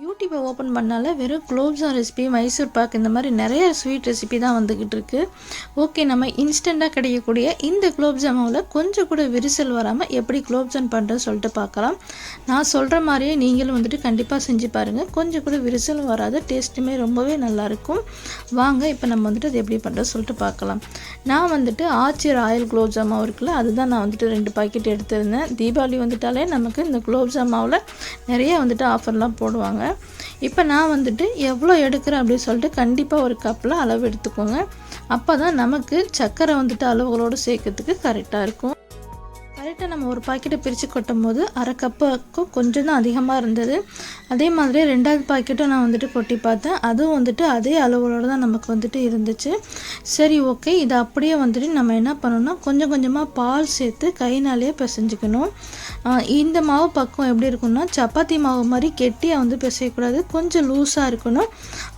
யூடியூப்பை ஓப்பன் பண்ணால வெறும் குலோப்ஜாம் ரெசிபி மைசூர் பாக் இந்த மாதிரி நிறைய ஸ்வீட் ரெசிபி தான் வந்துக்கிட்டு இருக்கு. ஓகே நம்ம இன்ஸ்டண்ட்டாக கிடைக்கக்கூடிய இந்த குலோப்ஜாமில் கொஞ்சம் கூட விரிசல் வராமல் எப்படி குலோப்ஜாம் பண்ணுறது சொல்லிட்டு பார்க்கலாம். நான் சொல்கிற மாதிரியே நீங்களும் வந்துட்டு கண்டிப்பாக செஞ்சு பாருங்கள் கொஞ்சம் கூட விரிசலும் வராது டேஸ்ட்டுமே ரொம்பவே நல்லாயிருக்கும் வாங்க இப்போ நம்ம வந்துட்டு அது எப்படி பண்ணுறது சொல்லிட்டு பார்க்கலாம். நான் வந்துட்டு ஆச்சி ராயல் குலோப்ஜாமாவும் இருக்குல்ல அதுதான் நான் வந்துட்டு ரெண்டு பாக்கெட் எடுத்திருந்தேன். தீபாவளி வந்துட்டாலே நமக்கு இந்த குலோப்ஜாமாவில் நிறைய வந்துட்டு ஆஃபர்லாம் போடுவாங்க. இப்போ நான் வந்துட்டு எவ்வளோ எடுக்கிறேன் அப்படின்னு சொல்லிட்டு கண்டிப்பாக ஒரு கப்பில் அளவு எடுத்துக்கோங்க. அப்போ தான் நமக்கு சர்க்கரை வந்துட்டு அளவுகளோடு சேர்க்கறதுக்கு கரெக்டாக இருக்கும். கரெக்டாக நம்ம ஒரு பாக்கெட்டை பிரித்து கொட்டும் போது அரை கப்புக்கும் கொஞ்சம் தான் அதிகமாக இருந்தது. அதே மாதிரி ரெண்டாவது பாக்கெட்டும் நான் வந்துட்டு கொட்டி பார்த்தேன். அதுவும் வந்துட்டு அதே அளவுகளோடு தான் நமக்கு வந்துட்டு இருந்துச்சு. சரி ஓகே. இதை அப்படியே வந்துட்டு நம்ம என்ன பண்ணணும்னா கொஞ்சம் கொஞ்சமாக பால் சேர்த்து கைனாலேயே பிசைஞ்சிக்கணும். இந்த மாவு பக்கம் எப்படி இருக்கும்னா சப்பாத்தி மாவு மாதிரி கெட்டியாக வந்து பிசையக்கூடாது. கொஞ்சம் லூஸாக இருக்கணும்.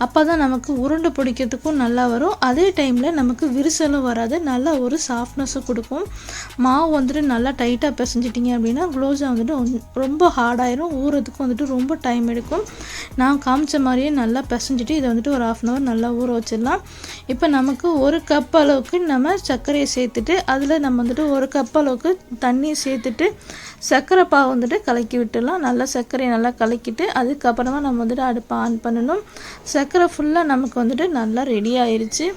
அப்போ தான் நமக்கு உருண்டை பிடிக்கிறதுக்கும் நல்லா வரும். அதே டைமில் நமக்கு விரிசலும் வராது. நல்லா ஒரு சாஃப்ட்னஸும் கொடுக்கும். மாவு வந்துட்டு நல்லா டைட் லைட்டாக பிசைஞ்சிட்டிங்க அப்படின்னா குலோப்ஜாம் வந்துட்டு ரொம்ப ஹார்டாயிரும் ஊறதுக்கு வந்துட்டு ரொம்ப டைம் எடுக்கும். நான் காமிச்ச மாதிரியே நல்லா பிசைஞ்சிட்டு இதை வந்துட்டு ஒரு ஆஃப் அன் ஹவர் நல்லா ஊற வச்சிடலாம். இப்போ நமக்கு ஒரு கப் அளவுக்கு நம்ம சர்க்கரையை சேர்த்துட்டு அதில் நம்ம வந்துட்டு ஒரு கப் அளவுக்கு தண்ணியை சேர்த்துட்டு சர்க்கரை பாவை வந்துட்டு கலக்கி விட்டுடலாம். நல்லா சர்க்கரையை நல்லா கலக்கிட்டு அதுக்கப்புறமா நம்ம வந்துட்டு அடுப்பை ஆன் பண்ணணும். சர்க்கரை ஃபுல்லாக நமக்கு வந்துட்டு நல்லா ரெடி ஆயிடுச்சு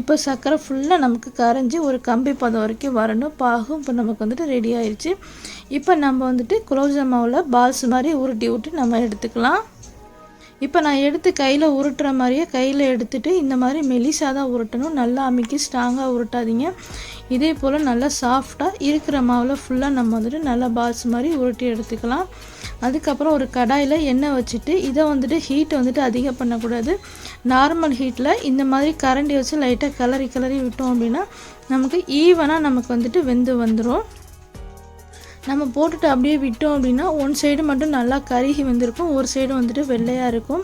இப்போ சர்க்கரை ஃபுல்லாக நமக்கு கரைஞ்சி ஒரு கம்பி பதம் வரைக்கும் வரணும். பாகும் இப்போ நமக்கு வந்துட்டு ரெடி ஆயிடுச்சு. இப்போ நம்ம வந்துட்டு குலோப்ஜாம் மாவில் பால்ஸ் மாதிரி உருட்டி விட்டு நம்ம எடுத்துக்கலாம். இப்போ நான் எடுத்து கையில் உருட்டுற மாதிரியே கையில் எடுத்துகிட்டு இந்த மாதிரி மெலிசாக தான் உருட்டணும். நல்லா அமைக்கி ஸ்ட்ராங்காக உருட்டாதீங்க. இதே போல் நல்லா சாஃப்டாக இருக்கிற மாவில் ஃபுல்லாக நம்ம வந்துட்டு நல்லா பால்ஸ் மாதிரி உருட்டி எடுத்துக்கலாம். அதுக்கப்புறம் ஒரு கடாயில் எண்ணெய் வச்சுட்டு இதை வந்துட்டு ஹீட்டை வந்துட்டு அதிகம் பண்ணக்கூடாது. நார்மல் ஹீட்டில் இந்த மாதிரி கரண்டி வச்சு லைட்டாக கிளறி கிளறி விட்டோம் அப்படின்னா நமக்கு ஈவனாக நமக்கு வந்துட்டு வெந்து வந்துடும் நம்ம போட்டுட்டு அப்படியே விட்டோம் அப்படின்னா ஒன் சைடு மட்டும் நல்லா கருகி வந்திருக்கும் ஒரு சைடு வந்துட்டு வெள்ளையாக இருக்கும்.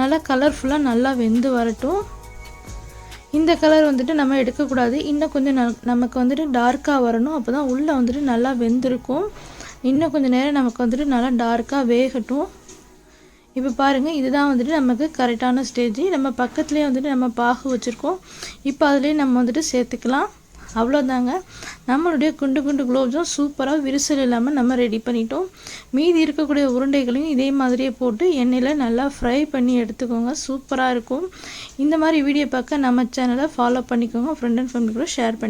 நல்லா கலர்ஃபுல்லாக நல்லா வெந்து வரட்டும். இந்த கலர் வந்துட்டு நம்ம எடுக்கக்கூடாது. இன்னும் கொஞ்சம் நமக்கு வந்துட்டு டார்க்காக வரணும். அப்போ தான் உள்ளே வந்துட்டு நல்லா வெந்திருக்கும். இன்னும் கொஞ்சம் நேரம் நமக்கு வந்துட்டு நல்லா டார்க்காக வேகட்டும். இப்போ பாருங்கள் இதுதான் வந்துட்டு நமக்கு கரெக்டான ஸ்டேஜ் நம்ம பக்கத்துலேயே வந்துட்டு நம்ம பாகு வச்சுருக்கோம். இப்போ அதுலேயே நம்ம வந்துட்டு சேர்த்துக்கலாம். அவ்வளோதாங்க நம்மளுடைய குண்டு குண்டு குலோப்ஜாம் சூப்பராக விரிசல் இல்லாமல் நம்ம ரெடி பண்ணிட்டோம். மீதி இருக்கக்கூடிய உருண்டைகளையும் இதே மாதிரியே போட்டு எண்ணெயில் நல்லா ஃப்ரை பண்ணி எடுத்துக்கோங்க. சூப்பராக இருக்கும். இந்த மாதிரி வீடியோ பார்க்க நம்ம சேனலை ஃபாலோ பண்ணிக்கோங்க. ஃப்ரெண்ட் அண்ட் ஃபேமிலி கூட ஷேர் பண்ணி